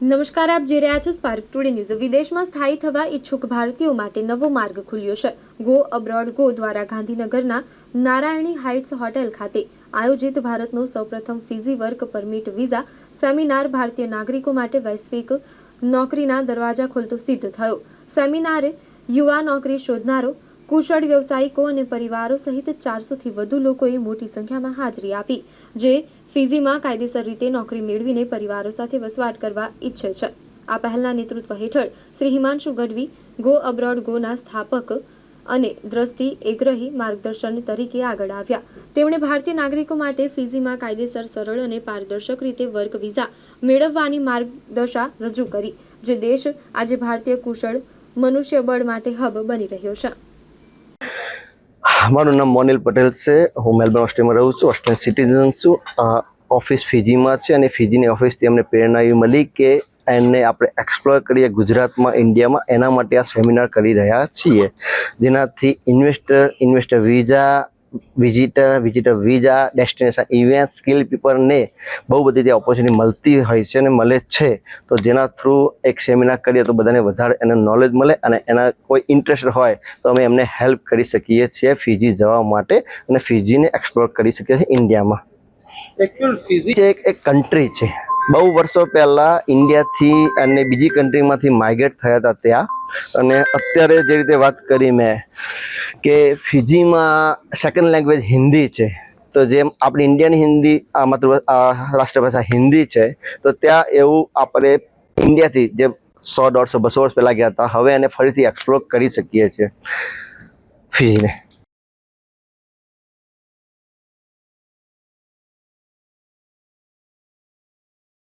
નમસ્કાર, આપ જોઈ રહ્યા છો સ્પાર્ક ટુડે ન્યૂઝ વિદેશમાં સ્થાયી થવા ઈચ્છુક ભારતીયો માટે નવો માર્ગ ખુલ્યો છે. ગો અબ્રોડ ગો દ્વારા ગાંધીનગરના નારાયણી હાઇટ્સ હોટેલ ખાતે આયોજિત ભારતનો સૌપ્રથમ Fiji work permit visa seminar ભારતીય નાગરિકો માટે વૈશ્વિક નોકરીના દરવાજા ખોલતો સિદ્ધ થયો. સેમિનારે યુવા નોકરી શોધનારો કુશળ વ્યવસાયિકો અને પરિવારો સહિત ચારસોથી વધુ લોકોએ મોટી સંખ્યામાં હાજરી આપી, જે ફિઝીમાં કાયદેસર રીતે નોકરી મેળવીને પરિવારો સાથે વસવાટ કરવા ઈચ્છે છે. આ પહેલના નેતૃત્વ હેઠળ શ્રી હિમાંશુ ગઢવી, ગો અબ્રોડ ગોના સ્થાપક અને દ્રષ્ટિ એગ્રહી માર્ગદર્શન તરીકે આગળ આવ્યા. તેમણે ભારતીય નાગરિકો માટે ફિઝીમાં કાયદેસર, સરળ અને પારદર્શક રીતે વર્ક વિઝા મેળવવાની માર્ગદર્શા રજૂ કરી, જે દેશ આજે ભારતીય કુશળ મનુષ્યબળ માટે હબ બની રહ્યો છે. મારું નામ મોનિલ પટેલ છે. હું મેલબર્ન ઓસ્ટ્રેલિયામાં રહું છું ઓસ્ટ્રેલિયન સિટીઝન છું. ઓફિસ ફિજીમાં છે અને ફિજીની ઓફિસથી અમને પ્રેરણા એવી મળી કે એને આપણે એક્સપ્લોર કરીએ ગુજરાતમાં, ઇન્ડિયામાં. એના માટે આ સેમિનાર કરી રહ્યા છીએ. જેનાથી investor investor visa visitor visitor visa destination event skill પીપલને બહુ બધી ત્યાં ઓપોર્ચ્યુનિટી મળતી હોય છે અને મળે છે. તો જેના થ્રુ એક સેમિનાર કરીએ તો બધાને વધારે એને નોલેજ મળે અને એના કોઈ ઇન્ટરેસ્ટ હોય તો અમે એમને હેલ્પ કરી શકીએ છીએ ફિજી જવા માટે અને ફિજીને એક્સપ્લોર કરી શકીએ છીએ ઇન્ડિયામાં એકચ્યુઅલ ફિઝિક્સ જે એક એક કન્ટ્રી છે. બહુ વર્ષો પહેલાં ઇન્ડિયાથી અને બીજી કન્ટ્રીમાંથી માઇગ્રેટ થયા હતા ત્યાં. અને અત્યારે જે રીતે વાત કરી મેં કે ફિજીમાં સેકન્ડ લેંગ્વેજ હિન્દી છે. તો જેમ આપણી ઇન્ડિયાની હિન્દી, આ માતૃ રાષ્ટ્રભાષા હિન્દી છે, તો ત્યાં એવું આપણે ઇન્ડિયાથી જે સો, દોઢસો, બસો વર્ષ પહેલાં ગયા હતા, હવે એને ફરીથી એક્સપ્લોર કરી શકીએ છીએ. ફિજીને.